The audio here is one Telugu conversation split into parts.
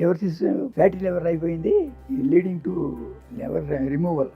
లివర్ సిస్టమ్ ఫ్యాటీ లివర్ అయిపోయింది. లీడింగ్ టు లివర్ రిమూవల్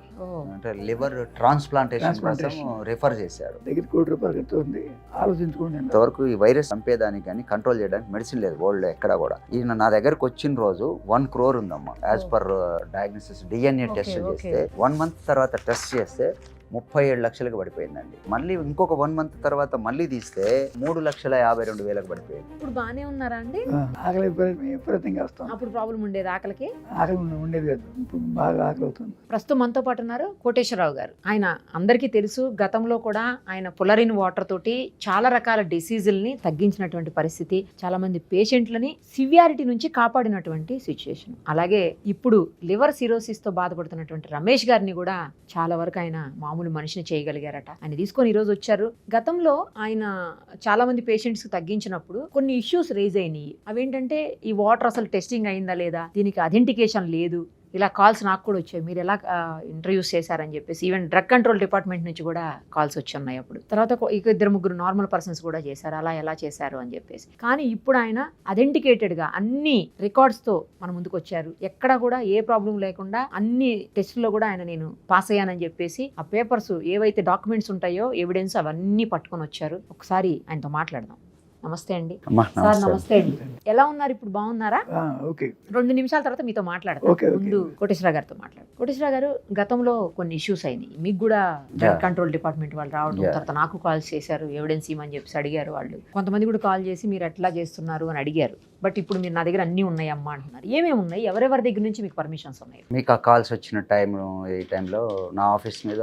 అంటే లివర్ ట్రాన్స్ప్లాంటేషన్ కోసం. రిఫర్ చేశాడు దగ్గర కోటి రూపాయలు ఖర్చు ఉంది ఆలోచించుకోండి. ఇంతవరకు ఈ వైరస్ చంపేదానికి కానీ కంట్రోల్ చేయడానికి మెడిసిన్ లేదు వరల్డ్ ఎక్కడ కూడా. ఈయన నా దగ్గరకు వచ్చిన రోజు వన్ క్రోర్ ఉందమ్మా as per diagnosis DNA test. చేస్తే వన్ మంత్ తర్వాత టెస్ట్ చేస్తే ముప్పై ఏడు లక్షలకు పడిపోయిందండి. మళ్ళీ ఇంకొక వన్ మంత్ తర్వాత మళ్ళీ తీస్తే మూడు లక్షల యాభై రెండు వేలకు పడిపోయింది. ఇప్పుడు బాగానే ఉన్నారా అండి? ఆకలి విపరీతం- విపరీతంగా వస్తాం. అప్పుడు ప్రాబ్లం ఉండేది ఆకలికి? ఆకలి ఉండ- ఉండేది కాదు. ఇప్పుడు బాగా ఆకలి అవుతుంది. ప్రస్తుతం మనతో పాటు ఉన్నారు కోటేశ్వరరావు గారు. ఆయన అందరికీ తెలుసు గతంలో కూడా ఆయన పులరిన్ వాటర్ తోటి చాలా రకాల డిసీజుల్ని తగ్గించినటువంటి పరిస్థితి చాలా మంది పేషెంట్లని సివియారిటీ నుంచి కాపాడినటువంటి సిచ్యుయేషన్. అలాగే ఇప్పుడు లివర్ సిరోసిస్తో బాధపడుతున్నటువంటి రమేష్ గారిని కూడా చాలా వరకు ఆయన మామూలు మనిషిని చేయగలిగారట ఆయన తీసుకొని ఈరోజు వచ్చారు. గతంలో ఆయన చాలా మంది పేషెంట్స్ తగ్గించినప్పుడు కొన్ని ఇష్యూస్ రేజ్ అయినాయి. అవేంటంటే ఈ వాటర్ అసలు టెస్టింగ్ అయిందా లేదా? దీనికి అథెంటికేషన్ లేదు. ఇలా కాల్స్ నాకు కూడా వచ్చాయి. మీరు ఎలా ఇంటర్వ్యూస్ చేశారని చెప్పేసి ఈవెన్ డ్రగ్ కంట్రోల్ డిపార్ట్మెంట్ నుంచి కూడా కాల్స్ వచ్చి ఉన్నాయి అప్పుడు. తర్వాత ఒక- ఇక ఇద్దరు ముగ్గురు నార్మల్ పర్సన్స్ కూడా చేశారు. అలా ఎలా చేశారు అని చెప్పేసి. కానీ ఇప్పుడు ఆయన అథెంటికేటెడ్గా అన్ని రికార్డ్స్తో మన ముందుకు వచ్చారు. ఎక్కడ కూడా ఏ ప్రాబ్లం లేకుండా అన్ని టెస్టుల్లో కూడా ఆయన నేను పాస్ అయ్యానని చెప్పేసి ఆ పేపర్స్ ఏవైతే డాక్యుమెంట్స్ ఉంటాయో ఎవిడెన్స్ అవన్నీ పట్టుకొని వచ్చారు. ఒకసారి ఆయనతో మాట్లాడదాం. నమస్తే అండి. సార్ నమస్తే అండి. ఎలా ఉన్నారు? ఇప్పుడు బాగున్నారా? ఆ, ఓకే. రెండు నిమిషాల తర్వాత మీతో మాట్లాడతాను. ముందు కోటేశ్వర గారితో మాట్లాడు. కోటేశ్వర గారు గతంలో కొన్ని ఇష్యూస్ అయినాయి. మీకు కూడా డ్రగ్. కంట్రోల్ డిపార్ట్మెంట్ వాళ్ళు రావడం. తర్వాత నాకు కాల్స్ చేశారు ఎవిడెన్స్ ఇవ్వమని చెప్పేసి అడిగారు వాళ్ళు. కొంతమంది కూడా కాల్ చేసి మీరు ఎట్లా చేస్తున్నారు అని అడిగారు. బట్ ఇప్పుడు మీరు నా దగ్గర అన్నీ ఉన్నాయి అమ్మా అంటున్నారు. ఏమేమి ఉన్నాయి? ఎవరెవరి దగ్గర నుంచి మీకు పర్మిషన్స్ ఉన్నాయి? మీకు ఆ కాల్స్ వచ్చిన టైం ఈ టైంలో నా ఆఫీస్ మీద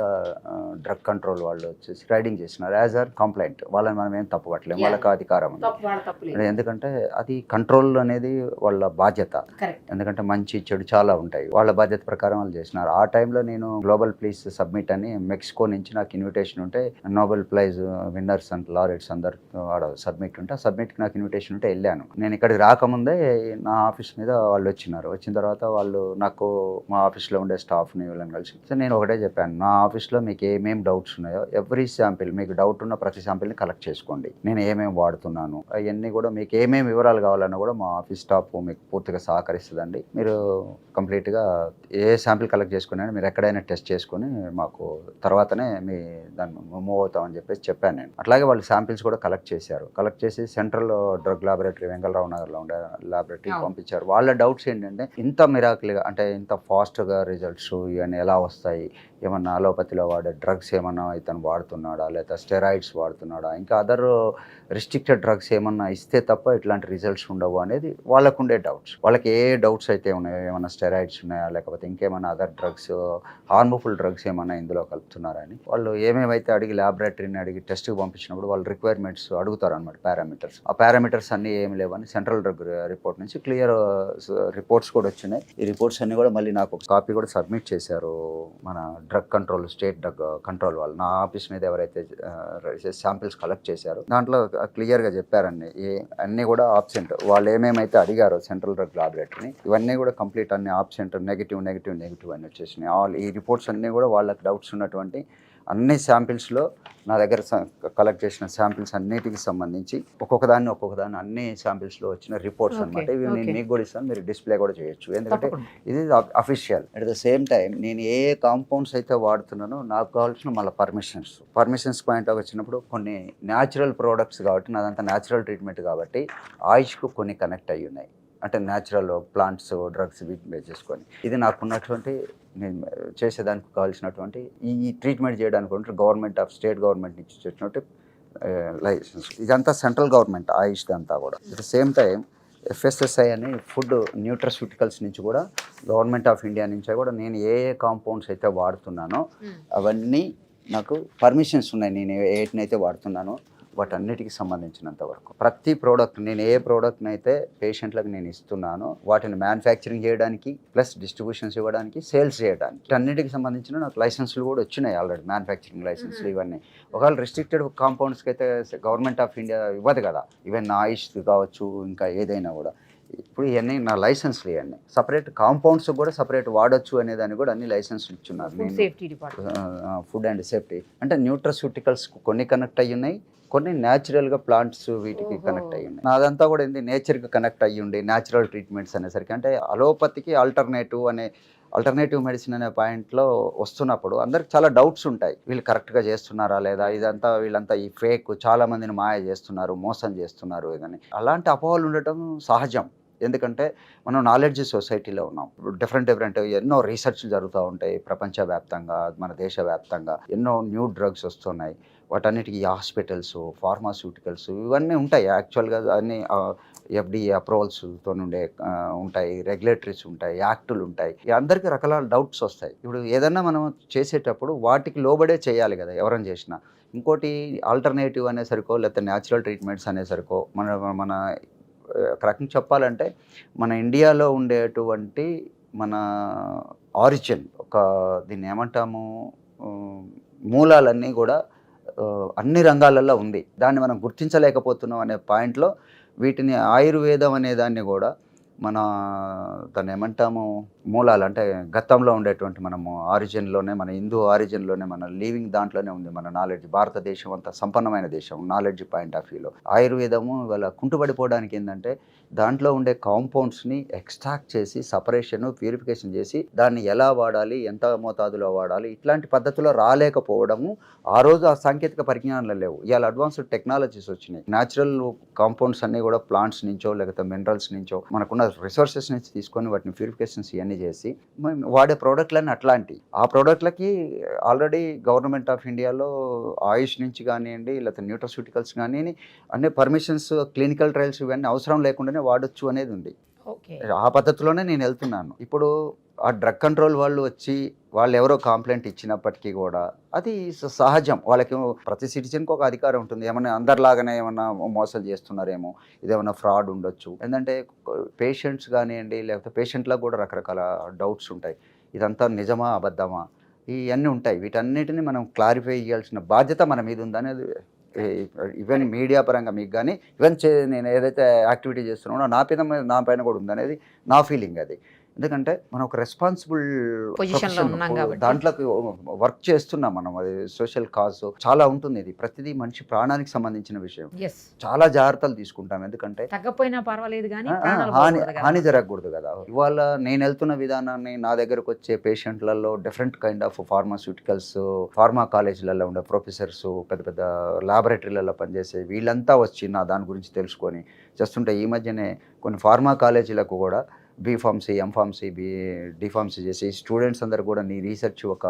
డ్రగ్ కంట్రోల్ వాళ్ళు వచ్చేసి రైడింగ్ చేస్తున్నారు. యాజ్ ఆర్ కంప్లైంట్ వాళ్ళని మనం ఏం తప్పు పట్టలేము Yeah. వాళ్ళకి అధికారం ఎందుకంటే అది కంట్రోల్ అనేది వాళ్ళ బాధ్యత. ఎందుకంటే మంచి చెడు చాలా ఉంటాయి. వాళ్ళ బాధ్యత ప్రకారం వాళ్ళు చేసినారు ఆ టైంలో నేను గ్లోబల్ ప్లీజ్ సబ్మిట్ అని మెక్సికో నుంచి నాకు ఇన్విటేషన్ ఉంటే Nobel prize winners and laureates అందరు సబ్మిట్ ఉంటే ఆ సబ్మిట్కి నాకు ఇన్విటేషన్ ఉంటే వెళ్ళాను. నేను ఇక్కడికి రాకముందే నా ఆఫీస్ మీద వాళ్ళు వచ్చినారు. వచ్చిన తర్వాత వాళ్ళు నాకు మా ఆఫీస్లో ఉండే స్టాఫ్ని వీళ్ళని కలిసి సో నేను ఒకటే చెప్పాను. నా ఆఫీస్లో మీకు ఏమేమి డౌట్స్ ఉన్నాయో ఎవ్రీ శాంపిల్ మీకు డౌట్ ఉన్న ప్రతి శాంపిల్ని కలెక్ట్ చేసుకోండి. నేను ఏమేమి వాడుతున్నాను అవన్నీ కూడా మీకు ఏమేమి వివరాలు కావాలన్నా కూడా మా ఆఫీస్ స్టాఫ్ మీకు పూర్తిగా సహకరిస్తుందండి. మీరు కంప్లీట్గా ఏ శాంపిల్ కలెక్ట్ చేసుకుని మీరు ఎక్కడైనా టెస్ట్ చేసుకుని మాకు తర్వాతనే మీ దాన్ని మూవ్ అవుతామని చెప్పేసి చెప్పాను నేను. అట్లాగే వాళ్ళు శాంపిల్స్ కూడా కలెక్ట్ చేశారు. కలెక్ట్ చేసి central drug laboratory Vengalrao Nagar నగర్లో ఉండే లాబొరేటరీకి అవును. పంపించారు. వాళ్ళ డౌట్స్ ఏంటంటే ఇంత మిరాకిల్గా అంటే ఇంత ఫాస్ట్గా రిజల్ట్స్ ఇవన్నీ ఎలా వస్తాయి? ఏమన్నా అలోపతిలో వాడే డ్రగ్స్ ఏమన్నా ఇతను వాడుతున్నాడా? లేదా స్టెరాయిడ్స్ వాడుతున్నాడా? ఇంకా అదర్ రిస్ట్రిక్టెడ్ డ్రగ్స్ ఏమన్నా ఇస్తే తప్ప ఇట్లాంటి రిజల్ట్స్ ఉండవు అనేది వాళ్ళకు ఉండే డౌట్స్ వాళ్ళకి ఏ డౌట్స్ అయితే ఉన్నాయో ఏమన్నా స్టెరాయిడ్స్ ఉన్నాయా? లేకపోతే ఇంకేమైనా అదర్ డ్రగ్స్ హార్మ్ఫుల్ డ్రగ్స్ ఏమన్నా ఇందులో కలుపుతున్నారని వాళ్ళు ఏమేమైతే అడిగి ల్యాబొరేటరీని అడిగి టెస్ట్కి పంపించినప్పుడు వాళ్ళు రిక్వైర్మెంట్స్ అడుగుతారు అనమాట పారామీటర్స్ ఆ పారామీటర్స్ అన్నీ ఏమి లేవని సెంట్రల్ డ్రగ్ రిపోర్ట్ నుంచి క్లియర్ రిపోర్ట్స్ uh, కూడా వచ్చినాయి. ఈ రిపోర్ట్స్ అన్ని కూడా మళ్ళీ నాకు ఒక కాపీ కూడా సబ్మిట్ చేశారు మన drug control state drug control వాళ్ళు. నా ఆఫీస్ మీద ఎవరైతే uh, శాంపిల్స్ కలెక్ట్ చేశారో దాంట్లో uh, క్లియర్గా చెప్పారండి ఏ అన్నీ కూడా ఆబ్సెంట్ వాళ్ళు ఏమేమైతే అడిగారు సెంట్రల్ డ్రగ్ లాబొరేటరీని ఇవన్నీ కూడా కంప్లీట్ అన్ని ఆబ్సెంట్ నెగిటివ్ నెగిటివ్ నెగిటివ్ అని వచ్చేసినాయి. ఆల్ ఈ రిపోర్ట్స్ అన్నీ కూడా వాళ్ళకి డౌట్స్ ఉన్నటువంటి అన్ని శాంపిల్స్లో నా దగ్గర కలెక్ట్ చేసిన శాంపిల్స్ అన్నిటికి సంబంధించి ఒక్కొక్క దాన్ని ఒక్కొక్క దాన్ని అన్ని శాంపిల్స్లో వచ్చిన రిపోర్ట్స్ అనమాట ఇవి నేను. మీకు కూడా ఇస్తాను మీరు డిస్ప్లే కూడా చేయొచ్చు. ఎందుకంటే ఇది official at the same time నేను ఏ కాంపౌండ్స్ అయితే వాడుతున్నానో నాకు కావాల్సిన మళ్ళీ పర్మిషన్స్ పర్మిషన్స్ పాయింట్ వచ్చినప్పుడు కొన్ని న్యాచురల్ ప్రోడక్ట్స్ కాబట్టి నాదంతా న్యాచురల్ ట్రీట్మెంట్ కాబట్టి ఆయుష్కు కొన్ని కనెక్ట్ అయ్యి ఉన్నాయి. అంటే న్యాచురల్ ప్లాంట్స్ డ్రగ్స్ వీటిని చేసుకొని. ఇది నాకున్నటువంటి నేను చేసేదానికి కావాల్సినటువంటి ఈ ట్రీట్మెంట్ చేయడానికి గవర్నమెంట్ ఆఫ్ స్టేట్ గవర్నమెంట్ నుంచి వచ్చినట్టు లైసెన్స్ ఇదంతా సెంట్రల్ గవర్నమెంట్ ఆయుష్ అంతా కూడా. At the same time FSSAI అని ఫుడ్ న్యూట్రస్యూటికల్స్ నుంచి కూడా గవర్నమెంట్ ఆఫ్ ఇండియా నుంచి కూడా నేను ఏ ఏ కాంపౌండ్స్ అయితే వాడుతున్నానో Hmm. అవన్నీ నాకు పర్మిషన్స్ ఉన్నాయి. నేను ఏటినైతే వాడుతున్నానో వాటన్నిటికి సంబంధించినంత వరకు. ప్రతి ప్రోడక్ట్ నేను ఏ ప్రోడక్ట్ని అయితే పేషెంట్లకు నేను ఇస్తున్నానో వాటిని మ్యానుఫ్యాక్చరింగ్ చేయడానికి ప్లస్ డిస్ట్రిబ్యూషన్స్ ఇవ్వడానికి సేల్స్ చేయడానికి వీటన్నిటికి సంబంధించిన నాకు లైసెన్స్లు కూడా వచ్చినాయి ఆల్రెడీ మ్యానుఫ్యాక్చరింగ్ లైసెన్స్లు ఇవన్నీ. ఒకవేళ రిస్ట్రిక్టెడ్ కాంపౌండ్స్కి అయితే గవర్నమెంట్ ఆఫ్ ఇండియా ఇవ్వదు కదా. ఈవెన్ ఆయుష్ కావచ్చు ఇంకా ఏదైనా కూడా. ఇప్పుడు ఇవన్నీ నా లైసెన్స్లు ఇవన్నీ. సపరేట్ కాంపౌండ్స్ కూడా సపరేట్ వాడొచ్చు అనే దాన్ని కూడా అన్ని లైసెన్స్లు ఇచ్చున్నారు. ఫుడ్ అండ్ సేఫ్టీ అంటే న్యూట్రస్యూటికల్స్ కొన్ని కనెక్ట్ అయ్యి ఉన్నాయి కొన్ని న్యాచురల్గా ప్లాంట్స్ వీటికి. కనెక్ట్ అయ్యి ఉన్నాయి. నాదంతా కూడా ఏంది? నేచర్కి కనెక్ట్ అయ్యి ఉండి న్యాచురల్ ట్రీట్మెంట్స్ అనేసరికి. అంటే అలోపతికి ఆల్టర్నేటివ్ అనే ఆల్టర్నేటివ్ మెడిసిన్ అనే పాయింట్లో వస్తున్నప్పుడు అందరికి చాలా డౌట్స్ ఉంటాయి. వీళ్ళు కరెక్ట్గా చేస్తున్నారా లేదా? ఇదంతా వీళ్ళంతా ఈ ఫేక్ చాలా మందిని మాయ చేస్తున్నారు మోసం చేస్తున్నారు ఇదని అలాంటి అపోహలు ఉండటం సహజం. ఎందుకంటే మనం నాలెడ్జ్ సొసైటీలో ఉన్నాం. డిఫరెంట్ డిఫరెంట్ ఎన్నో రీసెర్చ్లు జరుగుతూ ఉంటాయి ప్రపంచవ్యాప్తంగా మన దేశవ్యాప్తంగా. ఎన్నో న్యూ డ్రగ్స్ వస్తున్నాయి. వాటన్నిటికీ హాస్పిటల్స్ ఫార్మాస్యూటికల్స్ ఇవన్నీ ఉంటాయి. యాక్చువల్గా అన్ని ఎఫ్డిఏ అప్రూవల్స్తో ఉండే ఉంటాయి. రెగ్యులేటరీస్ ఉంటాయి. యాక్టులు ఉంటాయి. అందరికీ రకరకాల డౌట్స్ వస్తాయి. ఇప్పుడు ఏదన్నా మనం చేసేటప్పుడు వాటికి లోబడే చేయాలి కదా ఎవరైనా చేసినా. ఇంకోటి ఆల్టర్నేటివ్ అనేసరికో లేకపోతే న్యాచురల్ ట్రీట్మెంట్స్ అనేసరికో మన మన రకంగా చెప్పాలంటే మన ఇండియాలో ఉండేటువంటి మన ఆరిజిన్ ఒక దీన్ని ఏమంటాము మూలాలన్నీ కూడా అన్ని రంగాలలో ఉంది. దాన్ని మనం గుర్తించలేకపోతున్నాం అనే పాయింట్లో వీటిని ఆయుర్వేదం అనే దాన్ని కూడా మన దాన్ని ఏమంటాము? మూలాలు అంటే గతంలో ఉండేటువంటి మనము ఆరిజిన్లోనే మన హిందూ ఆరిజిన్లోనే మన లీవింగ్ దాంట్లోనే ఉంది మన నాలెడ్జ్. భారతదేశం అంతా సంపన్నమైన దేశం నాలెడ్జ్ పాయింట్ ఆఫ్ వ్యూలో. ఆయుర్వేదము ఇవాళ కుంటుపడిపోవడానికి ఏంటంటే దాంట్లో ఉండే కాంపౌండ్స్ని ఎక్స్ట్రాక్ట్ చేసి సపరేషన్ ప్యూరిఫికేషన్ చేసి దాన్ని ఎలా వాడాలి ఎంత మోతాదులో వాడాలి ఇట్లాంటి పద్ధతిలో రాలేకపోవడము ఆ రోజు ఆ సాంకేతిక పరిజ్ఞానాలు లేవు. ఇవాళ అడ్వాన్స్డ్ టెక్నాలజీస్ వచ్చినాయి. న్యాచురల్ కాంపౌండ్స్ అన్నీ కూడా ప్లాంట్స్ నుంచో లేకపోతే మినరల్స్ నుంచో మనకున్న రిసోర్సెస్ నుంచి తీసుకొని వాటిని ప్యూరిఫికేషన్స్ ఇవన్నీ చేసి మేము వాడే ప్రోడక్ట్లన్నీ అట్లాంటి. ఆ ప్రోడక్ట్లకి ఆల్రెడీ గవర్నమెంట్ ఆఫ్ ఇండియాలో ఆయుష్ నుంచి కానివ్వండి లేకపోతే న్యూట్రస్యూటికల్స్ కానివ్వండి అన్ని పర్మిషన్స్ క్లినికల్ ట్రయల్స్ ఇవన్నీ అవసరం లేకుండానే వాడొచ్చు అనేది ఉంది. ఓకే. ఆ పద్ధతిలోనే నేను వెళ్తున్నాను. ఇప్పుడు ఆ డ్రగ్ కంట్రోల్ వాళ్ళు వచ్చి వాళ్ళు ఎవరో కంప్లైంట్ ఇచ్చినప్పటికీ కూడా అది సహజం. వాళ్ళకి ప్రతి సిటిజన్కి ఒక అధికారం ఉంటుంది. ఏమైనా అందరిలాగానే ఏమన్నా మోసం చేస్తున్నారేమో ఇదేమన్నా ఫ్రాడ్ ఉండొచ్చు. ఏంటంటే పేషెంట్స్ కానివ్వండి లేకపోతే పేషెంట్లకు కూడా రకరకాల డౌట్స్ ఉంటాయి. ఇదంతా నిజమా అబద్ధమా? ఇవన్నీ ఉంటాయి. వీటన్నిటిని మనం క్లారిఫై చేయాల్సిన బాధ్యత మన మీద ఉందనేది ఈవెన్ మీడియా పరంగా మీకు కానీ ఈవెన్ చే నేను ఏదైతే యాక్టివిటీ చేస్తున్నానో నా పైన నా పైన కూడా ఉందనేది నా ఫీలింగ్ అది. ఎందుకంటే మనం ఒక రెస్పాన్సిబుల్. దాంట్లోకి వర్క్ చేస్తున్నాం మనం అది సోషల్ కాజ్ చాలా ఉంటుంది ఇది. ప్రతిదీ మనిషి ప్రాణానికి సంబంధించిన విషయం. చాలా జాగ్రత్తలు తీసుకుంటాం. ఎందుకంటే తగ్గపోయినా పర్వాలేదు కానీ హాని. హాని జరగకూడదు కదా. ఇవాళ నేను వెళ్తున్న విధానాన్ని నా దగ్గరకు వచ్చే పేషెంట్లలో different kind of pharmaceuticals pharma కాలేజీలలో ఉండే ప్రొఫెసర్స్ పెద్ద పెద్ద ల్యాబొరేటరీలలో పనిచేసే వీళ్ళంతా వచ్చి నా దాని గురించి తెలుసుకొని చేస్తుంటే ఈ మధ్యనే కొన్ని ఫార్మా కాలేజీలకు కూడా B pharmacy M pharmacy B D pharmacy చేసి స్టూడెంట్స్ అందరు కూడా నీ రీసెర్చ్ ఒక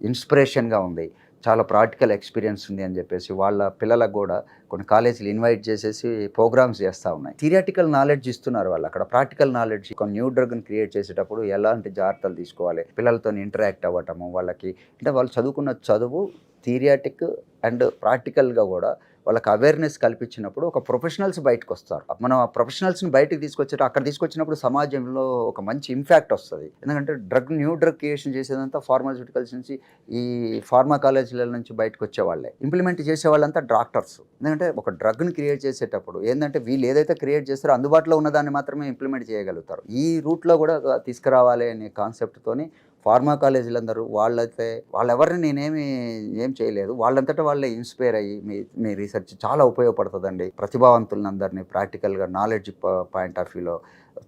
ఇన్స్పిరేషన్గా ఉంది. చాలా ప్రాక్టికల్ ఎక్స్పీరియన్స్ ఉంది అని చెప్పేసి వాళ్ళ పిల్లలకు కూడా కొన్ని కాలేజీలు ఇన్వైట్ చేసేసి ప్రోగ్రామ్స్ చేస్తూ ఉన్నాయి. థియరాటికల్ నాలెడ్జ్ ఇస్తున్నారు వాళ్ళు. అక్కడ ప్రాక్టికల్ నాలెడ్జ్ ఒక న్యూ డ్రగ్ని క్రియేట్ చేసేటప్పుడు ఎలాంటి జాగ్రత్తలు తీసుకోవాలి పిల్లలతో ఇంటరాక్ట్ అవ్వటము వాళ్ళకి అంటే వాళ్ళు చదువుకున్న చదువు థిరియాటిక్ అండ్ ప్రాక్టికల్గా కూడా వాళ్ళకి అవేర్నెస్ కల్పించినప్పుడు ఒక ప్రొఫెషనల్స్ బయటకు వస్తారు మనం ఆ ప్రొఫెషనల్స్ని బయటకు తీసుకొచ్చేట అక్కడ తీసుకొచ్చినప్పుడు సమాజంలో ఒక మంచి ఇంపాక్ట్ వస్తుంది. ఎందుకంటే డ్రగ్ న్యూ డ్రగ్ క్రియేషన్ చేసేదంతా ఫార్మాస్యూటికల్స్ నుంచి ఈ ఫార్మా కాలేజీల నుంచి బయటకు వచ్చే వాళ్ళే. ఇంప్లిమెంట్ చేసే వాళ్ళంతా డాక్టర్స్ ఎందుకంటే ఒక డ్రగ్ని క్రియేట్ చేసేటప్పుడు ఏంటంటే వీళ్ళు ఏదైతే క్రియేట్ చేస్తారో అందుబాటులో ఉన్న దాన్ని మాత్రమే ఇంప్లిమెంట్ చేయగలుగుతారు. ఈ రూట్లో కూడా తీసుకురావాలి అనే కాన్సెప్ట్తోని ఫార్మా కాలేజీలందరూ వాళ్ళైతే వాళ్ళెవరిని నేనేమి ఏం చేయలేదు. వాళ్ళంతటా వాళ్ళే ఇన్స్పైర్ అయ్యి మీ మీ రీసెర్చ్ చాలా ఉపయోగపడుతుందండి. ప్రతిభావంతులను అందరినీ ప్రాక్టికల్గా నాలెడ్జ్ పాయింట్ ఆఫ్ వ్యూలో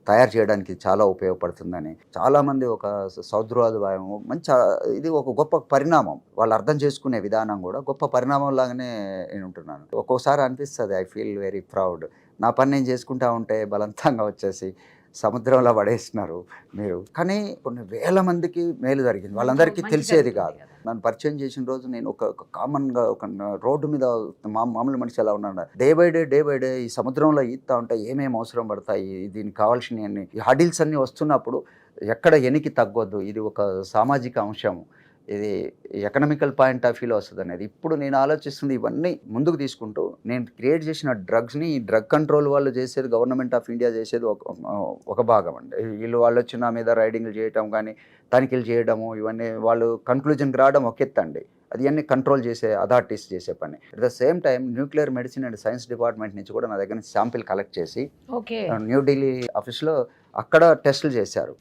తయారు చేయడానికి చాలా ఉపయోగపడుతుందని. చాలామంది ఒక సౌద్రోద్భాయము మంచి ఇది ఒక గొప్ప పరిణామం. వాళ్ళు అర్థం చేసుకునే విధానం కూడా గొప్ప పరిణామం లాగానే నేను ఉంటున్నాను. ఒక్కోసారి అనిపిస్తుంది ఐ ఫీల్ వెరీ ప్రౌడ్. నా పని నేను చేసుకుంటా ఉంటే బలవంతంగా వచ్చేసి సముద్రంలో పడేస్తున్నారు మీరు. కానీ కొన్ని వేల మందికి మేలు జరిగింది. వాళ్ళందరికీ తెలిసేది కాదు. నన్ను పరిచయం చేసిన రోజు నేను ఒక కామన్గా ఒక రోడ్డు మీద మా మామూలు మనిషి ఎలా ఉన్నాను day by day day by day ఈ సముద్రంలో ఈత్తా ఉంటే ఏమేమి అవసరం పడతాయి? దీనికి కావాల్సినవి ఈ హడిల్స్ అన్నీ వస్తున్నప్పుడు ఎక్కడ ఎనికి తగ్గొద్దు. ఇది ఒక సామాజిక అంశం ఇది ఎకనామికల్ పాయింట్ ఆఫ్ వ్యూలో వస్తుంది అనేది ఇప్పుడు నేను ఆలోచిస్తుంది ఇవన్నీ ముందుకు తీసుకుంటూ నేను క్రియేట్ చేసిన డ్రగ్స్ని ఈ డ్రగ్ కంట్రోల్ వాళ్ళు చేసేది గవర్నమెంట్ ఆఫ్ ఇండియా చేసేది ఒక ఒక భాగం అండి. వీళ్ళు వాళ్ళు వచ్చి నా మీద రైడింగ్లు చేయటం కానీ తనిఖీలు చేయడము ఇవన్నీ వాళ్ళు కన్క్లూజన్కి రావడం ఒక ఎత్తు అండి అది అన్ని కంట్రోల్ చేసే అథారిటీస్ చేసే పని. At the same time nuclear medicine and science department నుంచి కూడా నా దగ్గర నుంచి శాంపిల్ కలెక్ట్ చేసి ఓకే. న్యూఢిల్లీ ఆఫీస్లో అక్కడ టెస్టులు చేశారు.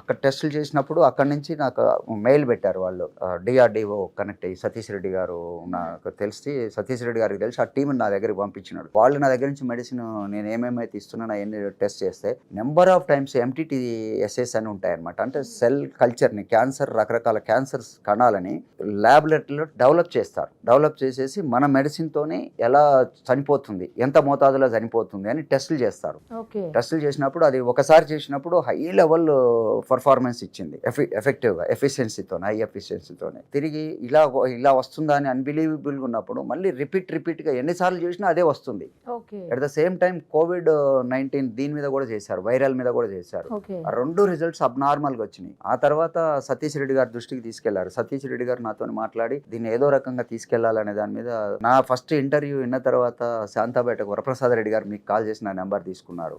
అక్కడ టెస్టులు చేసినప్పుడు అక్కడ నుంచి నాకు మెయిల్ పెట్టారు వాళ్ళు. డిఆర్డిఓ కనెక్ట్ అయ్యి సతీష్ రెడ్డి గారు నాకు తెలిసి సతీష్ రెడ్డి గారికి తెలిసి ఆ టీం నా దగ్గరికి పంపించినాడు. వాళ్ళు నా దగ్గర నుంచి మెడిసిన్ నేను ఏమేమైతే ఇస్తున్నానో అవన్నీ టెస్ట్ చేస్తే number of times MTT assay అని ఉంటాయి అనమాట అంటే సెల్ కల్చర్ని క్యాన్సర్ రకరకాల క్యాన్సర్ కణాలని ల్యాబొరేటరీలో డెవలప్ చేస్తారు. డెవలప్ చేసేసి మన మెడిసిన్తోనే ఎలా చనిపోతుంది ఎంత మోతాదులో చనిపోతుంది అని టెస్టులు చేస్తారు. టెస్టులు చేసినప్పుడు అది ఒకసారి చేసినప్పుడు హై లెవెల్ పర్ఫార్మెన్స్ ఇచ్చింది. ఎఫి ఎఫెక్టివ్గా ఎఫిషియన్సీతో హై ఎఫిషియన్సీతోనే. తిరిగి ఇలా ఇలా వస్తుందా అని అన్బిలీవబుల్గా ఉన్నప్పుడు మళ్ళీ రిపీట్ రిపీట్గా ఎన్నిసార్లు చేసినా అదే వస్తుంది. At the same time COVID nineteen దీని మీద కూడా చేశారు వైరల్ మీద కూడా చేశారు. రెండు రిజల్ట్స్ అబ్నార్మల్గా వచ్చినాయి. ఆ తర్వాత సతీష్ రెడ్డి గారి దృష్టికి తీసుకెళ్ళారు. సతీష్ రెడ్డి గారు నాతో మాట్లాడి దీన్ని ఏదో రకంగా తీసుకెళ్ళాలనే దాని మీద నా ఫస్ట్ ఇంటర్వ్యూ విన్న తర్వాత శాంతాబేటకు వరప్రసాద్ రెడ్డి గారు మీకు కాల్ చేసి నా నెంబర్ తీసుకున్నారు.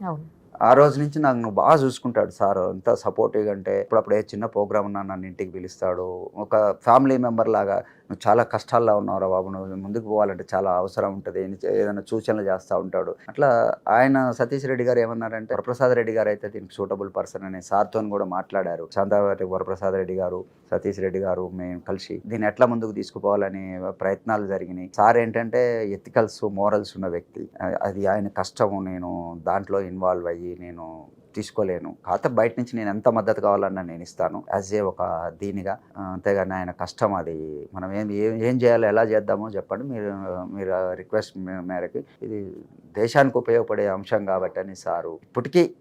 ఆ రోజు నుంచి నాకు నువ్వు బాగా చూసుకుంటాడు సార్. ఎంత సపోర్టివ్గా అంటే ఇప్పుడప్పుడు ఏ చిన్న ప్రోగ్రామ్ ఉన్నా నన్ను ఇంటికి పిలుస్తాడు. ఒక ఫ్యామిలీ మెంబర్ లాగా నువ్వు చాలా కష్టాల్లో ఉన్నావురా బాబు. నువ్వు ముందుకు పోవాలంటే చాలా అవసరం ఉంటుంది. ఏదైనా సూచనలు చేస్తూ ఉంటాడు. అట్లా ఆయన సతీష్ రెడ్డి గారు ఏమన్నారంటే వరప్రసాద్ రెడ్డి గారు అయితే దీనికి సూటబుల్ పర్సన్ అనే సార్తో కూడా మాట్లాడారు. శాంతావతి వరప్రసాద్ రెడ్డి గారు సతీష్ రెడ్డి గారు మేము కలిసి దీన్ని ఎట్లా ముందుకు తీసుకుపోవాలని ప్రయత్నాలు జరిగినాయి. సార్ ఏంటంటే ఎథికల్స్ మోరల్స్ ఉన్న వ్యక్తి. అది ఆయన కష్టము నేను దాంట్లో ఇన్వాల్వ్ అయ్యి నేను తీసుకోలేను. కాకపోతే బయట నుంచి నేను ఎంత మద్దతు కావాలన్నా నేను ఇస్తాను. యాజ్ ఏ ఒక దీనిగా. అంతేగాని ఆయన కష్టం అది. మనం ఏం ఏం- ఏం చేయాలో ఎలా చేద్దామో చెప్పండి. మీరు మీరు రిక్వెస్ట్ మేరకు ఇది దేశానికి ఉపయోగపడే అంశం కాబట్టి అని సారు. ఇప్పటికీ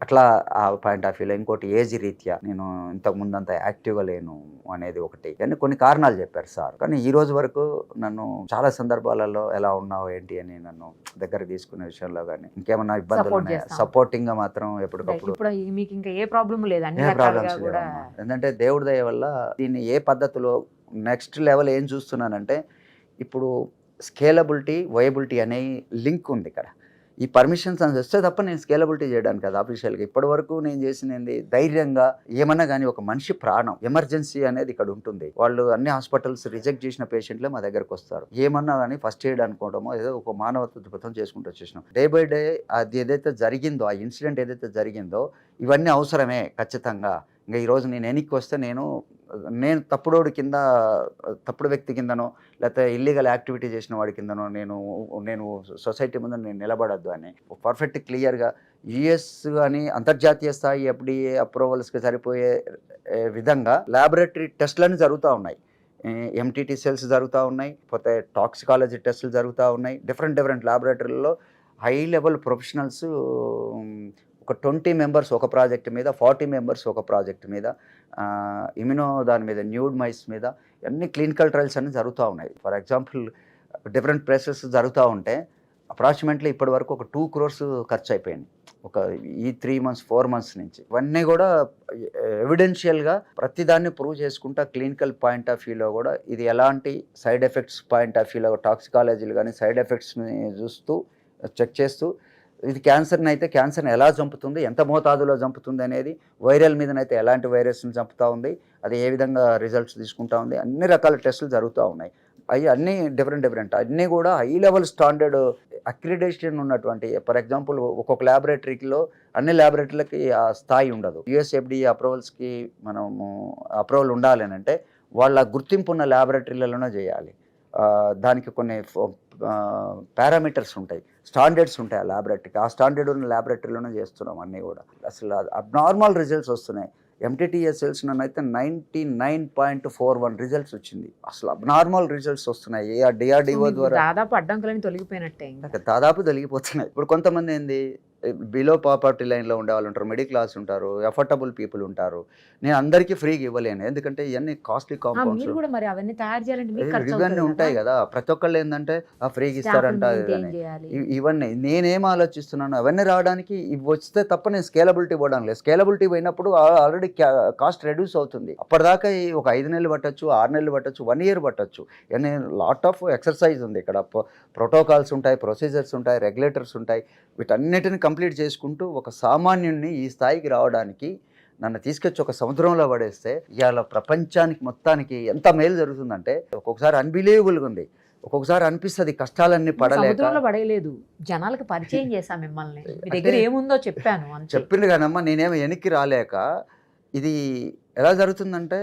అట్లా ఆ పాయింట్ ఆఫ్ వ్యూలో ఇంకోటి ఏజ్ రీత్యా నేను ఇంతకు ముందు అంత యాక్టివ్గా లేను అనేది ఒకటి. కానీ కొన్ని కారణాలు చెప్పారు సార్. కానీ ఈ రోజు వరకు నన్ను చాలా సందర్భాలలో ఎలా ఉన్నావు ఏంటి అని నన్ను దగ్గర తీసుకునే విషయంలో కానీ ఇంకేమన్నా ఇబ్బందులు ఉన్నాయా. సపోర్టింగ్గా మాత్రం ఎప్పటికప్పుడు మీకు ఇంకా ఏ ప్రాబ్లం ప్రాబ్లమ్స్ ఎందుకంటే దేవుడి దయ వల్ల దీన్ని ఏ పద్ధతిలో నెక్స్ట్ లెవెల్ ఏం చూస్తున్నానంటే ఇప్పుడు స్కేలబిలిటీ వయబిలిటీ అనే లింక్ ఉంది ఇక్కడ. ఈ పర్మిషన్స్ అని వస్తే తప్ప నేను స్కేలబిలిటీ చేయడానికి కదా ఆఫీషియల్గా ఇప్పటి వరకు నేను చేసినది ధైర్యంగా ఏమన్నా కానీ ఒక మనిషి ప్రాణం ఎమర్జెన్సీ అనేది ఇక్కడ ఉంటుంది. వాళ్ళు అన్ని హాస్పిటల్స్ రిజెక్ట్ చేసిన పేషెంట్లే మా దగ్గరకు వస్తారు. ఏమన్నా కానీ ఫస్ట్ ఎయిడ్ అనుకోవడమో ఏదో ఒక మానవత్వ దృపథం చేసుకుంటూ వచ్చేసినాం. డే బై డే అది ఏదైతే జరిగిందో ఆ ఇన్సిడెంట్ ఏదైతే జరిగిందో ఇవన్నీ అవసరమే ఖచ్చితంగా. ఇంకా ఈరోజు నేను వెనక్కి వస్తే నేను నేను తప్పుడోడి కింద తప్పుడు వ్యక్తి కిందనో లేకపోతే ఇల్లీగల్ యాక్టివిటీ చేసిన వాడి కిందనో నేను నేను సొసైటీ ముందు నేను నిలబడద్దు అని. పర్ఫెక్ట్ క్లియర్గా యుఎస్ కానీ అంతర్జాతీయ స్థాయి ఎఫ్డిఏ అప్రూవల్స్కి సరిపోయే విధంగా ల్యాబొరేటరీ టెస్ట్లన్నీ జరుగుతూ ఉన్నాయి. ఎంటీటీ సెల్స్ జరుగుతూ ఉన్నాయి. పోతే టాక్సికాలజీ టెస్టులు జరుగుతూ ఉన్నాయి. డిఫరెంట్ డిఫరెంట్ ల్యాబొరేటరీలో హై లెవెల్ ప్రొఫెషనల్స్ ఒక ట్వంటీ మెంబర్స్ ఒక ప్రాజెక్ట్ మీద ఫార్టీ మెంబర్స్ ఒక ప్రాజెక్ట్ మీద ఇమ్యూనో దాని మీద న్యూడ్ మైస్ మీద అన్ని క్లినికల్ ట్రయల్స్ అన్నీ జరుగుతూ ఉన్నాయి. ఫర్ ఎగ్జాంపుల్ డిఫరెంట్ ప్లేసెస్ జరుగుతూ ఉంటే అప్రాక్సిమేట్లీ ఇప్పటి వరకు ఒక టూ క్రోర్స్ ఖర్చు అయిపోయింది. ఒక ఈ త్రీ మంత్స్ ఫోర్ మంత్స్ నుంచి. ఇవన్నీ కూడా ఎవిడెన్షియల్గా ప్రతిదాన్ని ప్రూవ్ చేసుకుంటా క్లినికల్ పాయింట్ ఆఫ్ వ్యూలో కూడా ఇది ఎలాంటి సైడ్ ఎఫెక్ట్స్ పాయింట్ ఆఫ్ వ్యూలో టాక్సికాలజీలు కానీ సైడ్ ఎఫెక్ట్స్ని చూస్తూ చెక్ చేస్తూ ఇది క్యాన్సర్ని అయితే క్యాన్సర్ని ఎలా చంపుతుంది ఎంత మోతాదులో చంపుతుంది అనేది వైరల్ మీదనైతే ఎలాంటి వైరస్ని చంపుతూ ఉంది అది ఏ విధంగా రిజల్ట్స్ తీసుకుంటా ఉంది అన్ని రకాల టెస్టులు జరుగుతూ ఉన్నాయి. అవి అన్నీ డిఫరెంట్ డిఫరెంట్ అన్నీ కూడా హై లెవెల్ స్టాండర్డ్ అక్రిడేషన్ ఉన్నటువంటి ఫర్ ఎగ్జాంపుల్ ఒక్కొక్క ల్యాబొరేటరీలో అన్ని ల్యాబొరేటరీలకి ఆ స్థాయి ఉండదు. యుఎస్ఎఫ్డి అప్రూవల్స్కి మనము అప్రూవల్ ఉండాలి అని అంటే వాళ్ళ గుర్తింపు ఉన్న ల్యాబొరేటరీలలోనే చేయాలి. దానికి కొన్ని పారామీటర్స్ ఉంటాయి. స్టాండర్డ్స్ ఉంటాయి ఆ ల్యాబొరేటరీకి ఆ స్టాండర్డ్ ఉన్న ల్యాబొరేటరీలోనే చేస్తున్నాం అన్నీ కూడా. అసలు అబ్నార్మల్ రిజల్ట్స్ వస్తున్నాయి. ఎంటీటీఎస్ సెల్స్ అయితే ninety nine point four one results వచ్చింది. అసలు అబ్నార్మల్ రిజల్ట్స్ వస్తున్నాయి. ఏ డిఆర్డిఓ ద్వారా దాదాపు అడ్డంకులని తొలగిపోయినట్టే దాదాపు తొలగిపోతున్నాయి. ఇప్పుడు కొంతమంది ఏంది? బిలో పావర్టీ లైన్లో ఉండే వాళ్ళు ఉంటారు మిడిల్ క్లాస్ ఉంటారు ఎఫర్టబుల్ పీపుల్ ఉంటారు. నేను అందరికీ ఫ్రీగా ఇవ్వలేను. ఎందుకంటే ఇవన్నీ కాస్ట్లీ కాంపౌండ్స్ ఇవన్నీ ఉంటాయి కదా. ప్రతి ఒక్కళ్ళు ఏంటంటే ఆ ఫ్రీగా ఇస్తారంట ఇవన్నీ. నేనేం ఆలోచిస్తున్నాను అవన్నీ రావడానికి ఇవి వస్తే తప్ప నేను స్కేలబిలిటీ ఇవ్వడం లేదు. స్కేలబిలిటీ పోయినప్పుడు ఆల్రెడీ కాస్ట్ రెడ్యూస్ అవుతుంది. అప్పటిదాకా ఈ ఒక ఐదు నెలలు పట్టొచ్చు ఆరు నెలలు పట్టొచ్చు వన్ ఇయర్ పట్టొచ్చు. ఇవన్నీ లాట్ ఆఫ్ ఎక్సర్సైజ్ ఉంది. ఇక్కడ ప్రోటోకాల్స్ ఉంటాయి ప్రొసీజర్స్ ఉంటాయి రెగ్యులేటర్స్ ఉంటాయి. వీటన్నిటిని కంప్లీట్ చేసుకుంటూ ఒక సామాన్యుడిని ఈ స్థాయికి రావడానికి నన్ను తీసుకొచ్చి ఒక సముద్రంలో పడేస్తే ఇవాళ ప్రపంచానికి మొత్తానికి ఎంత మేలు జరుగుతుందంటే ఒక్కొక్కసారి అన్బిలీవబుల్గా ఉంది. ఒక్కొక్కసారి అనిపిస్తుంది కష్టాలన్నీ సముద్రంలో పడేయలేదు. జనాలకు పరిచయం చేశాం మిమ్మల్ని. మీ దగ్గర ఏముందో చెప్పాను చెప్పింది కానమ్మా నేనేమో వెనక్కి రాలేక ఇది ఎలా జరుగుతుందంటే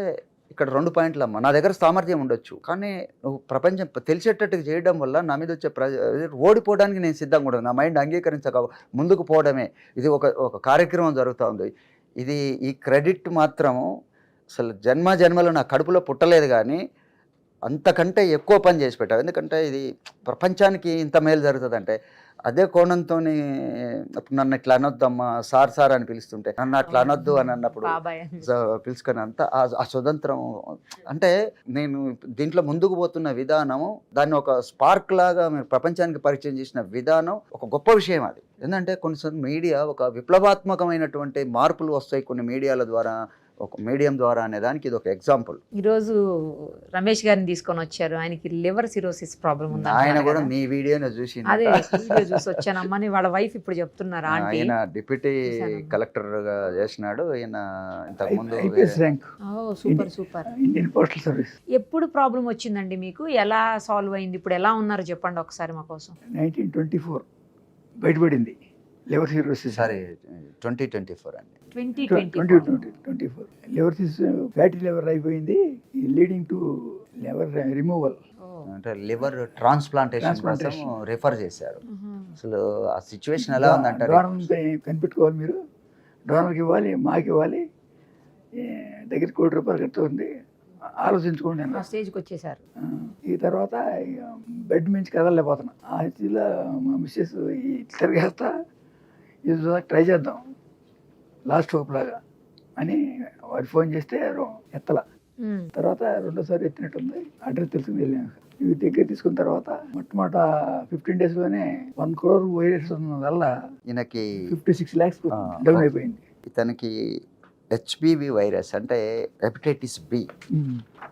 ఇక్కడ రెండు పాయింట్లు అమ్మ నా దగ్గర సామర్థ్యం ఉండొచ్చు. కానీ నువ్వు ప్రపంచం తెలిసేటట్టుగా చేయడం వల్ల నా మీద వచ్చే ప్ర ఓడిపోవడానికి నేను సిద్ధంగా ఉండదు నా మైండ్ అంగీకరించక ముందుకు పోవడమే. ఇది ఒక ఒక కార్యక్రమం జరుగుతూ ఉంది. ఇది ఈ క్రెడిట్ మాత్రము అసలు జన్మ జన్మలో నా కడుపులో పుట్టలేదు కానీ అంతకంటే ఎక్కువ పని చేసి పెట్టావు ఎందుకంటే ఇది ప్రపంచానికి ఇంత మేలు జరుగుతుందంటే అదే కోణంతో నన్ను ఇట్లా అనొద్దమ్మా సార్ సార్ అని పిలుస్తుంటే నన్ను అట్లా అనొద్దు అని అన్నప్పుడు పిలుచుకొని అంత ఆ- ఆ స్వతంత్రం అంటే నేను దీంట్లో ముందుకు పోతున్న విధానము దాన్ని ఒక స్పార్క్ లాగా మీరు ప్రపంచానికి పరిచయం చేసిన విధానం ఒక గొప్ప విషయం అది. ఎందుకంటే కొన్నిసార్లు మీడియా ఒక విప్లవాత్మకమైనటువంటి మార్పులు వస్తాయి కొన్ని మీడియాల ద్వారా. ఒక మీడియం ద్వారా అనే దానికి ఇది ఒక ఎగ్జాంపుల్. ఈరోజు రమేష్ గారిని తీసుకొని వచ్చారు. ఆయనకి లివర్ సిరోసిస్ ప్రాబ్లం ఉంది ఆయన కూడా. మీ వీడియోని చూసి అదే వీడియో చూసి వచ్చానమ్మని వాళ్ళ వైఫ్ ఇప్పుడు చెప్తున్నారు ఆంటీ. ఆయన డిప్యూటీ. కలెక్టర్గా చేసినాడు. ఈయన ఇంతకు ముందు ఐపీఎస్ ర్యాంక్. ఓ సూపర్ సూపర్. Postal service. ఎప్పుడు ప్రాబ్లం వచ్చిందండి మీకు? ఎలా సాల్వ్ అయింది? ఇప్పుడు ఎలా ఉన్నారు చెప్పండి ఒకసారి మా కోసం. నైన్టీన్ ట్వంటీ ఫోర్ బయటపడింది. Liver cirrhosis. Sorry twenty twenty four అండి. Twenty twenty twenty four liver fatty liver అయిపోయింది. లీడింగ్ టు లివర్ రిమూవల్ అంటే లివర్ ట్రాన్స్ప్లాంటేషన్ కోసం. రిఫర్ చేశారు. అసలు ఆ సిచ్యువేషన్ ఎలా ఉందంటారు? డోనర్ కనిపెట్టుకోవాలి మీరు. డోనర్కి ఇవ్వాలి మాకు ఇవ్వాలి. దగ్గర కోటి రూపాయలు కడుతుంది. ఆలోచించుకోండి ఆ. స్టేజ్కి వచ్చేసారు. ఈ తర్వాత ఇక బెడ్ మించి కదలలేకపోతున్నా. ఆ స్థితిలో మా మిస్సెస్ తిరిగేస్తా ఇది ట్రై చేద్దాం. లాస్ట్ హోప్ లాగా అని వాడు ఫోన్ చేస్తే ఎత్తల. తర్వాత రెండోసారి ఎత్తినట్టుంది. అడ్రస్ తెలుసుకుని వెళ్ళాను. ఇవి దగ్గర తీసుకున్న తర్వాత మొట్టమొదట ఫిఫ్టీన్ డేస్లోనే వన్ క్రోర్ వైరస్ ఉన్న వల్ల ఈయనకి ఫిఫ్టీ సిక్స్ ల్యాక్స్ డౌన్ అయిపోయింది. ఇతనికి హెచ్పివి వైరస్ అంటే హెపటైటిస్ బి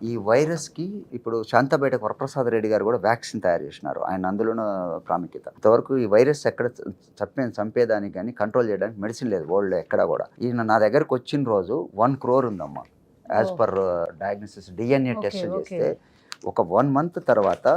ఈ వైరస్కి ఇప్పుడు శాంతపేట వరప్రసాద్ రెడ్డి గారు కూడా వ్యాక్సిన్ తయారు చేసినారు. ఆయన అందులోనూ ప్రాముఖ్యత. ఇంతవరకు ఈ వైరస్ ఎక్కడ చంపే చంపేదానికి కానీ కంట్రోల్ చేయడానికి మెడిసిన్ లేదు వరల్డ్ ఎక్కడ కూడా. ఈయన నా దగ్గరకు వచ్చిన రోజు వన్ క్రోర్ ఉందమ్మా. As. Per diagnosis DNA test. చేస్తే ఒక వన్ మంత్ తర్వాత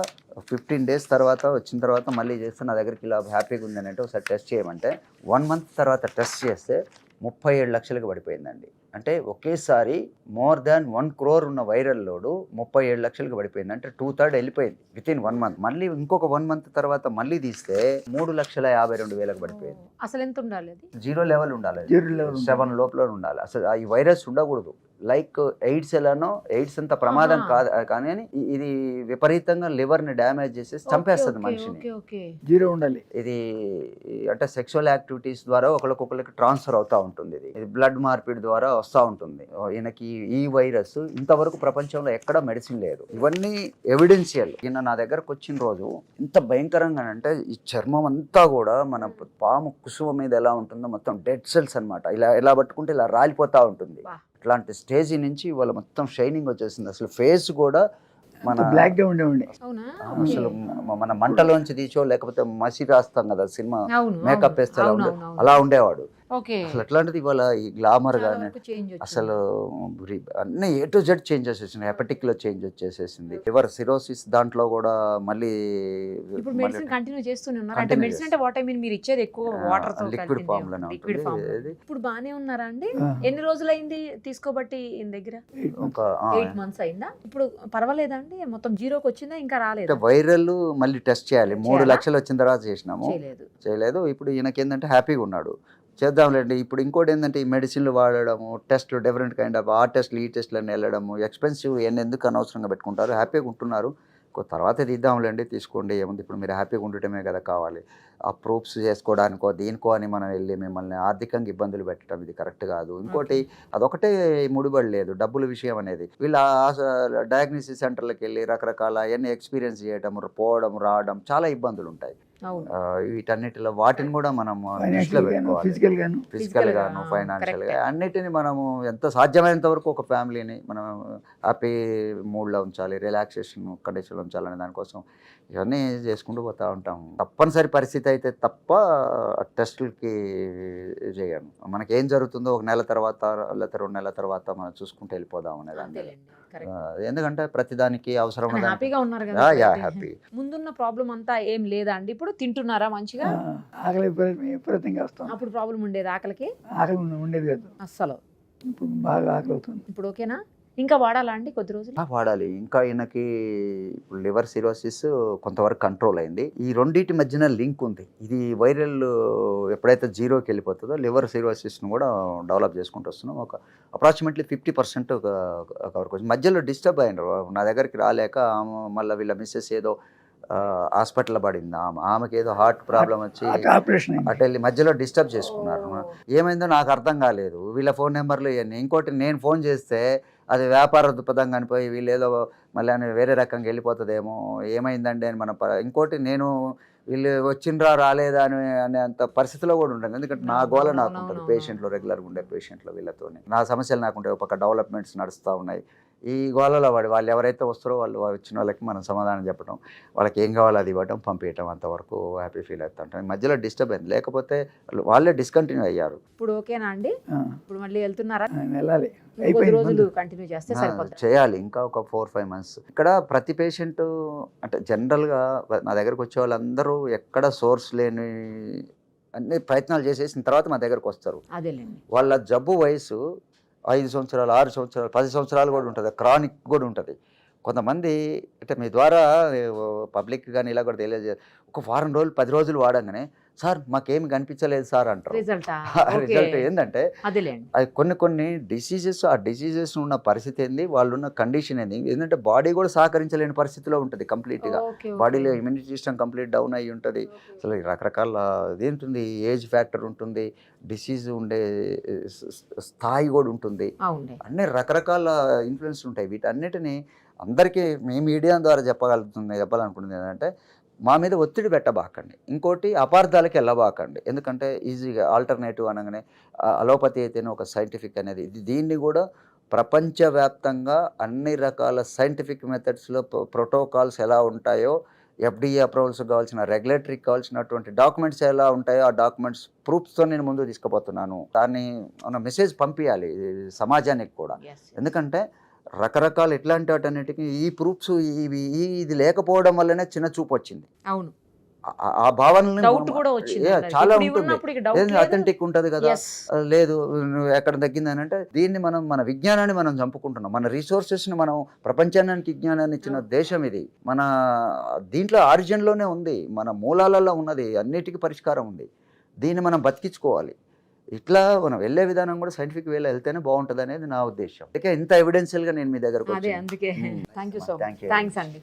ఫిఫ్టీన్ డేస్ తర్వాత వచ్చిన తర్వాత మళ్ళీ చేస్తే నా దగ్గరికి ఇలా హ్యాపీగా ఉందని అంటే ఒకసారి టెస్ట్ చేయమంటే వన్ మంత్ తర్వాత టెస్ట్ చేస్తే ముప్పై ఏడు లక్షలకు పడిపోయిందండి. అంటే ఒకేసారి మోర్ దాన్ వన్ క్రోర్ ఉన్న వైరల్ లోడు ముప్పై ఏడు లక్షలకు పడిపోయింది. అంటే టూ థర్డ్ వెళ్ళిపోయింది విత్ ఇన్ వన్ మంత్. మళ్ళీ ఇంకొక వన్ మంత్ తర్వాత మళ్ళీ తీస్తే మూడు లక్షల యాభై రెండు వేలకు పడిపోయింది. అసలు ఎంత ఉండాలి అది? జీరో లెవెల్ ఉండాలి జీరో లెవెల్ సెవెన్ లోపల ఉండాలి. అసలు ఆ ఈ వైరస్ ఉండకూడదు. లైక్ ఎయిడ్స్ ఎలానో ఎయిడ్స్ అంత ప్రమాదం. కాదు కానీ ఇది విపరీతంగా liver ని డ్యామేజ్ చేసి చంపేస్తుంది మనిషిని. Okay okay. జీరో ఉండాలి. ఇది అంటే సెక్షువల్ యాక్టివిటీస్ ద్వారా ఒకరికొకరికి ట్రాన్స్ఫర్ అవుతూ ఉంటుంది ఇది బ్లడ్ మార్పిడి ద్వారా వస్తూ ఉంటుంది. ఈయనకి ఈ వైరస్ ఇంతవరకు ప్రపంచంలో ఎక్కడ మెడిసిన్ లేదు. ఇవన్నీ ఎవిడెన్షియల్. ఈయన నా దగ్గరకు వచ్చిన రోజు ఇంత భయంకరంగా అంటే ఈ చర్మం అంతా కూడా మన పాము కుసుమ మీద ఎలా ఉంటుందో మొత్తం డెడ్ సెల్స్ అన్నమాట. ఇలా ఇలా పట్టుకుంటే ఇలా రాలిపోతూ ఉంటుంది. ఇట్లాంటి స్టేజ్ నుంచి వాళ్ళ మొత్తం షైనింగ్ వచ్చేసింది. అసలు ఫేస్ కూడా మన బ్లాక్గా ఉండేవండి అసలు మన మంటలోంచి తీచో లేకపోతే మసి రాస్తాం కదా సినిమా మేకప్ వేస్తే ఎలా. అలా ఉండేవాడు. అసలు అట్లాంటిది ఇవాళ ఈ గ్లామర్ వచ్చింది. అసలు అన్ని ఏ టు జెడ్ చేంజ్ వచ్చేసింది హెపటిక్లో చేంజ్ వచ్చేసేసింది లివర్ సిరోసిస్ దాంట్లో కూడా మళ్ళీ ఇప్పుడు మెడిసిన్ కంటిన్యూ చేస్తూనే ఉన్నారు. అంటే మెడిసిన్ అంటే వాట్ ఐ మీన్ మీరు ఇచ్చేది ఎక్కువ వాటర్తో లిక్విడ్. ఫామ్ ఇది- ఇప్పుడు బానే ఉన్నారా అండి. ఎన్ని రోజులైంది తీసుకోబట్టి దగ్గర? ఒక ఆ, ఎయిట్ మంత్స్ అయిందా? ఇప్పుడు పర్వాలేదా అండి? మొత్తం జీరోకి వచ్చిందా? ఇంకా అంటే రాలేదు వైరల్ మళ్ళీ టెస్ట్ చేయాలి. మూడు? లక్షలు వచ్చిన తర్వాత చేసినాము. చేయలేదు. చేయలేదు. ఇప్పుడు ఈయనకి ఏంటంటే హ్యాపీగా ఉన్నాడు. చేద్దాంలేండి ఇప్పుడు ఇంకోటి ఏంటంటే ఈ మెడిసిన్లు వాడడము టెస్ట్లు డిఫరెంట్ కైండ్ ఆఫ్ ఆ టెస్ట్లు ఈ టెస్ట్లు అని వెళ్ళడము ఎక్స్పెన్సివ్ ఇవన్నీ ఎందుకు అనవసరంగా పెట్టుకుంటారు? హ్యాపీగా ఉంటున్నారు. తర్వాత తీద్దాంలేండి తీసుకోండి. ఏముంది? ఇప్పుడు మీరు హ్యాపీగా ఉండటమే కదా కావాలి. ఆ ప్రూఫ్స్ చేసుకోవడానికో దీనికో అని మనం వెళ్ళి మిమ్మల్ని ఆర్థికంగా ఇబ్బందులు పెట్టడం ఇది కరెక్ట్ కాదు. ఇంకోటి అదొకటే ముడిపడి లేదు డబ్బుల విషయం అనేది. వీళ్ళు డయాగ్నోసిస్ సెంటర్లకు వెళ్ళి రకరకాల అవన్నీ ఎక్స్పీరియన్స్ చేయడం పోవడం రావడం చాలా ఇబ్బందులు ఉంటాయి. వీటన్నిటిలో వాటిని కూడా మనం దృష్టిలో పెట్టుకోవాలి. ఫిజికల్ గాను. ఫైనాన్షియల్గా. అన్నిటిని మనము ఎంత సాధ్యమైనంత వరకు ఒక ఫ్యామిలీని మనం హ్యాపీ మూడ్లో ఉంచాలి రిలాక్సేషన్ కండిషన్లో ఉంచాలనే దానికోసం ఇవన్నీ చేసుకుంటూ పోతూ ఉంటాం. తప్పనిసరి పరిస్థితి అయితే తప్ప టెస్టులకి చేయను. మనకి ఏం జరుగుతుందో ఒక నెల తర్వాత లేకపోతే రెండు నెలల తర్వాత మనం చూసుకుంటూ వెళ్ళిపోదాం అనే ఎందుకంటే ప్రతిదానికి అవసరం హ్యాపీగా ఉన్నారు కదా యా. హ్యాపీ. ముందున్న ప్రాబ్లం అంతా ఏం లేదా అండి ఇప్పుడు తింటున్నారా మంచిగా? ఆకలి విపరీతంగా వస్తాం అప్పుడు ప్రాబ్లం ఉండేది ఆకలికి? ఆకలి ఉండ- ఉండేది కాదు. అస్సలు. ఇప్పుడు బాగా ఆకలి అవుతుంది. ఇప్పుడు ఓకేనా? ఇంకా వాడాలా అండి కొద్ది రోజులు? ఆ, వాడాలి. ఇంకా ఈయనకి ఇప్పుడు లివర్ సిరోసిస్ కొంతవరకు కంట్రోల్ అయింది. ఈ రెండింటి మధ్యన లింక్ ఉంది. ఇది వైరల్ ఎప్పుడైతే జీరోకి వెళ్ళిపోతుందో లివర్ సిరోసిస్ను కూడా డెవలప్ చేసుకుంటూ వస్తున్నాం. ఒక అప్రాక్సిమేట్లీ ఫిఫ్టీ పర్సెంట్ కవర్ కొంచెం మధ్యలో డిస్టర్బ్ అయినారు నా దగ్గరికి రాలేక ఆమె మళ్ళీ వీళ్ళ మిస్సెస్ ఏదో హాస్పిటల్ పడింది. ఆమె ఆమెకి ఏదో హార్ట్ ప్రాబ్లం వచ్చి అటు వెళ్ళి మధ్యలో డిస్టర్బ్ చేసుకున్నారు. ఏమైందో నాకు అర్థం కాలేదు. వీళ్ళ ఫోన్ నెంబర్లు ఇవన్నీ. ఇంకోటి నేను ఫోన్ చేస్తే అది వ్యాపార దృక్పథంగా అనిపోయి వీళ్ళు ఏదో మళ్ళీ అని వేరే రకంగా వెళ్ళిపోతుందేమో ఏమైందండి అని మన ఇంకోటి నేను వీళ్ళు వచ్చిండ్రా రాలేదా అని అనే అంత పరిస్థితిలో కూడా ఉంటుంది ఎందుకంటే నా గోల నాకు ఉంటుంది. పేషెంట్లు రెగ్యులర్గా ఉండే పేషెంట్లు వీళ్ళతో నా సమస్యలు నాకు ఉంటాయి. ఒక డెవలప్మెంట్స్ నడుస్తూ ఉన్నాయి. ఈ గోలలో వాడి వాళ్ళు ఎవరైతే వస్తారో వాళ్ళు వచ్చిన వాళ్ళకి మనం సమాధానం చెప్పడం వాళ్ళకి ఏం కావాలో అది ఇవ్వడం పంపించడం అంతవరకు హ్యాపీ ఫీల్ అవుతుంటాం. మధ్యలో డిస్టర్బ్ అయింది. లేకపోతే వాళ్ళు- డిస్కంటిన్యూ అయ్యారు. ఇప్పుడు ఓకేనా అండి? ఇప్పుడు మళ్ళీ వెళ్తున్నారా? వెళ్ళాలి. రోజులు. కంటిన్యూ చేస్తే చేయాలి. ఇంకా ఒక ఫోర్ ఫైవ్ మంత్స్. ఇక్కడ ప్రతి పేషెంట్ అంటే జనరల్గా నా దగ్గరకు వచ్చే వాళ్ళందరూ ఎక్కడ సోర్స్ లేని అన్ని ప్రయత్నాలు చేసేసిన తర్వాత మా దగ్గరకు వస్తారు. వాళ్ళ జబ్బు వయసు ఐదు సంవత్సరాలు ఆరు సంవత్సరాలు పది సంవత్సరాలు కూడా ఉంటుంది. క్రానిక్ కూడా ఉంటుంది. కొంతమంది అంటే మీ ద్వారా పబ్లిక్ కానీ ఇలా కూడా తెలియజేయాలి ఒక వారం రోజులు పది రోజులు వాడంగానే సార్ మాకేమి కనిపించలేదు సార్ అంటారు. రిజల్టా? ఏంటంటే అది కొన్ని కొన్ని డిసీజెస్ ఆ డిసీజెస్ ఉన్న పరిస్థితి ఏంది? వాళ్ళు ఉన్న కండిషన్ ఏంది? ఏంటంటే బాడీ కూడా సహకరించలేని పరిస్థితిలో ఉంటుంది కంప్లీట్గా. బాడీలో ఇమ్యూనిటీ సిస్టమ్ కంప్లీట్ డౌన్ అయ్యి ఉంటుంది. అసలు రకరకాల ఉంటుంది ఏజ్ ఫ్యాక్టర్ ఉంటుంది. డిసీజ్ ఉండే స్థాయి కూడా ఉంటుంది. అన్ని రకరకాల ఇన్ఫ్లుయెన్స్ ఉంటాయి. వీటన్నిటిని అందరికీ మీ మీడియా ద్వారా చెప్పగలుగుతుంది చెప్పాలనుకుంటుంది ఏంటంటే మా మీద ఒత్తిడి పెట్టబాకండి. ఇంకోటి అపార్థాలకి వెళ్ళబాకండి. ఎందుకంటే ఈజీగా ఆల్టర్నేటివ్ అనగానే అలోపతి అయితేనే ఒక సైంటిఫిక్ అనేది. ఇది దీన్ని కూడా ప్రపంచవ్యాప్తంగా అన్ని రకాల సైంటిఫిక్ మెథడ్స్లో ప్రోటోకాల్స్ ఎలా ఉంటాయో ఎఫ్డిఏ అప్రూవల్స్ కావాల్సిన రెగ్యులేటరీకి కావాల్సినటువంటి డాక్యుమెంట్స్ ఎలా ఉంటాయో ఆ డాక్యుమెంట్స్ ప్రూఫ్స్తో నేను ముందు తీసుకుపోతున్నాను. దాన్ని మన మెసేజ్ పంపించాలి సమాజానికి కూడా. ఎందుకంటే రకరకాల ఇట్లాంటి వాటన్నిటికీ ఈ ప్రూఫ్స్ ఇవి ఈ- ఇది లేకపోవడం వల్లనే చిన్న చూపు వచ్చింది. అవును. ఆ- భావనలు అందరికి. చాలా ఉంటుంది. అథెంటిక్ ఉంటుంది కదా. లేదు ఎక్కడ తగ్గిందని అంటే దీన్ని మనం మన విజ్ఞానాన్ని మనం చంపుకుంటున్నాం. మన రిసోర్సెస్ని మనం ప్రపంచానికి విజ్ఞానాన్ని ఇచ్చిన దేశం ఇది. మన దీంట్లో ఆరిజిన్లోనే ఉంది. మన మూలాలలో ఉన్నది. అన్నిటికీ పరిష్కారం ఉంది. దీన్ని మనం బతికించుకోవాలి. ఇట్లా మనం వెళ్ళే విధానం కూడా సైంటిఫిక్ వేలో వెళ్తేనే బాగుంటుంది అనేది నా ఉద్దేశం అందుకే ఇంత ఎవిడెన్షియల్గా నేను మీ దగ్గరకు వచ్చాను. అందుకే. Thank you so Thank much you. Thanks అండి.